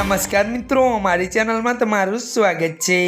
નમસ્કાર મિત્રો અમારી ચેનલમાં તમારું સ્વાગત છે.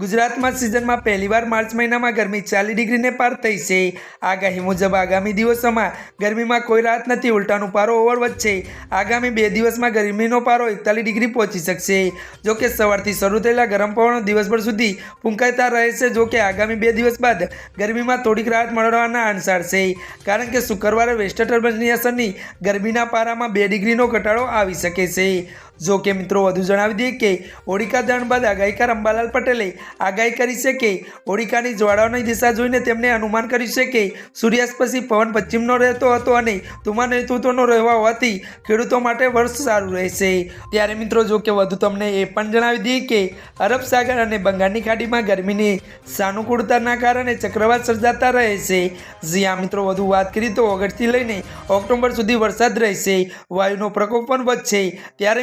ગુજરાતમાં સિઝનમાં પહેલીવાર માર્ચ મહિનામાં ગરમી ચાલીસ ડિગ્રીને પાર થઈ છે. આગાહી મુજબ આગામી દિવસોમાં ગરમીમાં કોઈ રાહત નથી, ઉલટાનું પારો ઓવર વધશે આગામી બે દિવસમાં ગરમીનો પારો એકતાલીસ ડિગ્રી પહોંચી શકશે. જો કે સવારથી શરૂ થયેલા ગરમ પવનો દિવસભર સુધી ફૂંકાતા રહેશે જોકે આગામી બે દિવસ બાદ ગરમીમાં થોડીક રાહત મળવાના અણસાર છે. કારણ કે શુક્રવારે વેસ્ટ ટર્બન્સની અસરની ગરમીના પારામાં બે ડિગ્રીનો ઘટાડો આવી શકે છે. જો કે મિત્રો વધુ જણાવી દઈએ કે ઓડિકા દળ બાદ આગાહીકાર અંબાલાલ પટેલે આગાહી કરી છે કે ઓડિકાની જ્વાળાઓની દિશા જોઈને તેમણે અનુમાન કર્યું છે કે સૂર્યાસ્ત પછી પવન પશ્ચિમનો રહેતો હતો અને તુમાન નેતૃત્વનો રહેવા હોવાથી ખેડૂતો માટે વર્ષ સારું રહેશે. ત્યારે મિત્રો જો કે વધુ તમને એ પણ જણાવી દઈએ કે અરબ સાગર અને બંગાળની ખાડીમાં ગરમીની સાનુકૂળતાના કારણે ચક્રવાત સર્જાતા રહે છે. જ્યાં મિત્રો, વધુ વાત કરીએ તો ઓગસ્ટથી લઈને ઓક્ટોબર સુધી વરસાદ રહેશે. વાયુનો પ્રકોપ પણ વધશે. ત્યારે